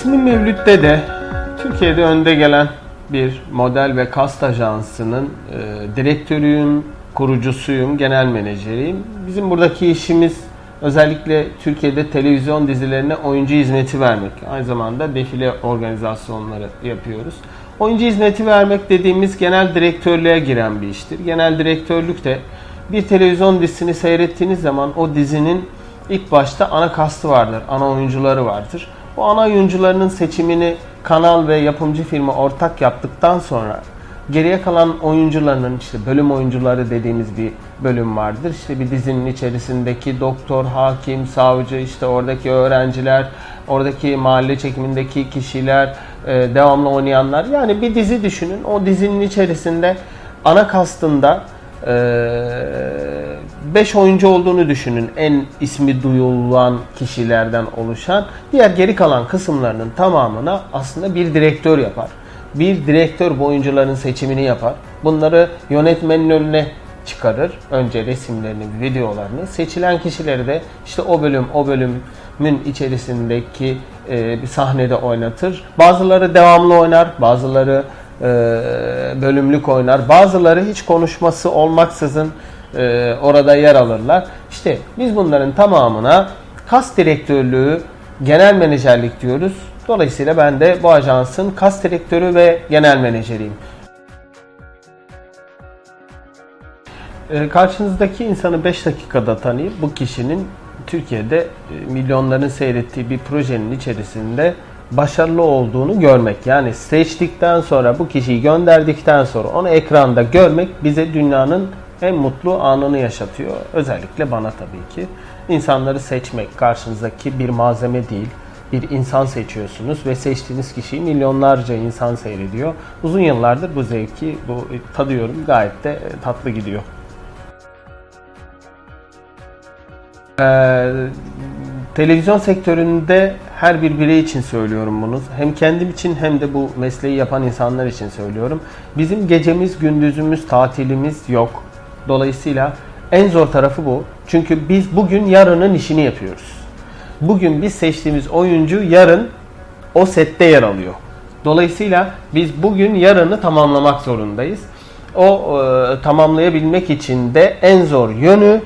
İsmim Mevlüt Dede. Türkiye'de önde gelen bir model ve kast ajansının e, direktörüyüm, kurucusuyum, genel menajeriyim. Bizim buradaki işimiz özellikle Türkiye'de televizyon dizilerine oyuncu hizmeti vermek. Aynı zamanda defile organizasyonları yapıyoruz. Oyuncu hizmeti vermek dediğimiz genel direktörlüğe giren bir iştir. Genel direktörlük de bir televizyon dizisini seyrettiğiniz zaman o dizinin ilk başta ana kastı vardır, ana oyuncuları vardır. Bu ana oyuncularının seçimini kanal ve yapımcı firma ortak yaptıktan sonra geriye kalan oyuncularının işte bölüm oyuncuları dediğimiz bir bölüm vardır. İşte bir dizinin içerisindeki doktor, hakim, savcı, işte oradaki öğrenciler, oradaki mahalle çekimindeki kişiler, e, devamlı oynayanlar. Yani bir dizi düşünün. O dizinin içerisinde ana kastında 5 oyuncu olduğunu düşünün. En ismi duyulan kişilerden oluşan. Diğer geri kalan kısımlarının tamamına aslında bir direktör yapar. Bir direktör bu oyuncuların seçimini yapar. Bunları yönetmenin önüne çıkarır. Önce resimlerini, videolarını. Seçilen kişileri de işte o bölüm, o bölümün içerisindeki e, bir sahnede oynatır. Bazıları devamlı oynar, bazıları bölümlük oynar. Bazıları hiç konuşması olmaksızın e, orada yer alırlar. İşte biz bunların tamamına kas direktörlüğü, genel menajerlik diyoruz. Dolayısıyla ben de bu ajansın kas direktörü ve genel menajeriyim. E, Karşınızdaki insanı 5 dakikada tanıyıp bu kişinin Türkiye'de e, milyonların seyrettiği bir projenin içerisinde başarılı olduğunu görmek. Yani seçtikten sonra bu kişiyi gönderdikten sonra onu ekranda görmek bize dünyanın en mutlu anını yaşatıyor. Özellikle bana tabii ki. İnsanları seçmek karşınızdaki bir malzeme değil. Bir insan seçiyorsunuz ve seçtiğiniz kişiyi milyonlarca insan seyrediyor. Uzun yıllardır bu zevki bu tadıyorum. Gayet de tatlı gidiyor. Ee, televizyon sektöründe her bir birey için söylüyorum bunu. Hem kendim için hem de bu mesleği yapan insanlar için söylüyorum. Bizim gecemiz, gündüzümüz, tatilimiz yok. Dolayısıyla en zor tarafı bu. Çünkü biz bugün yarının işini yapıyoruz. Bugün biz seçtiğimiz oyuncu yarın o sette yer alıyor. Dolayısıyla biz bugün yarını tamamlamak zorundayız. O e, tamamlayabilmek için de en zor yönü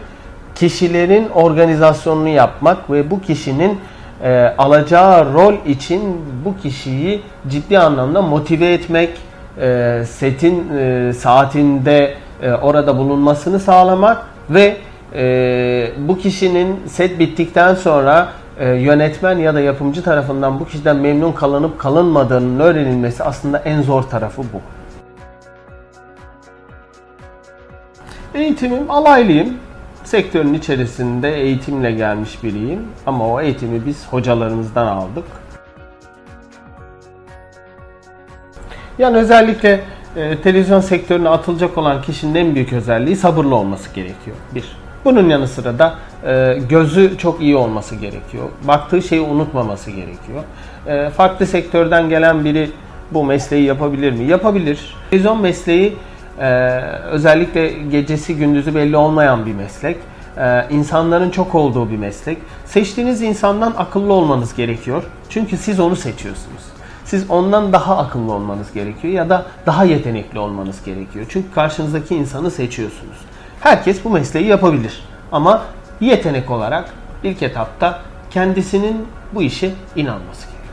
kişilerin organizasyonunu yapmak ve bu kişinin e, alacağı rol için bu kişiyi ciddi anlamda motive etmek, e, setin e, saatinde e, orada bulunmasını sağlamak ve e, bu kişinin set bittikten sonra e, yönetmen ya da yapımcı tarafından bu kişiden memnun kalınıp kalınmadığının öğrenilmesi aslında en zor tarafı bu. Eğitimim alaylıyım. Sektörün içerisinde eğitimle gelmiş biriyim ama o eğitimi biz hocalarımızdan aldık. Yani özellikle e, televizyon sektörüne atılacak olan kişinin en büyük özelliği sabırlı olması gerekiyor. Bir. Bunun yanı sıra da e, gözü çok iyi olması gerekiyor. Baktığı şeyi unutmaması gerekiyor. E, farklı sektörden gelen biri bu mesleği yapabilir mi? Yapabilir. Televizyon mesleği e, özellikle gecesi gündüzü belli olmayan bir meslek. E, insanların çok olduğu bir meslek. Seçtiğiniz insandan akıllı olmanız gerekiyor. Çünkü siz onu seçiyorsunuz. Siz ondan daha akıllı olmanız gerekiyor ya da daha yetenekli olmanız gerekiyor. Çünkü karşınızdaki insanı seçiyorsunuz. Herkes bu mesleği yapabilir. Ama yetenek olarak ilk etapta kendisinin bu işe inanması gerekiyor.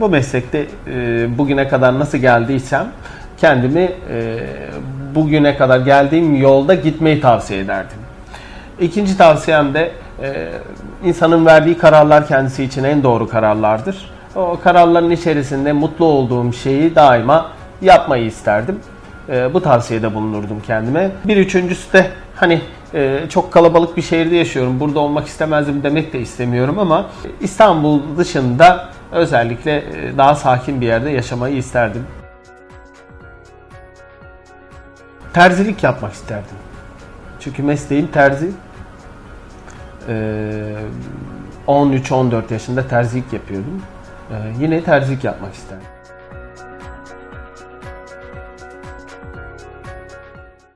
Bu meslekte e, bugüne kadar nasıl geldiysem kendimi e, bugüne kadar geldiğim yolda gitmeyi tavsiye ederdim. İkinci tavsiyem de e, insanın verdiği kararlar kendisi için en doğru kararlardır. O kararların içerisinde mutlu olduğum şeyi daima yapmayı isterdim. E, bu tavsiyede bulunurdum kendime. Bir üçüncüsü de hani e, çok kalabalık bir şehirde yaşıyorum. Burada olmak istemezdim demek de istemiyorum ama İstanbul dışında özellikle e, daha sakin bir yerde yaşamayı isterdim. Terzilik yapmak isterdim. Çünkü mesleğim terzi. Ee, 13-14 yaşında terzilik yapıyordum. Ee, yine terzilik yapmak isterdim.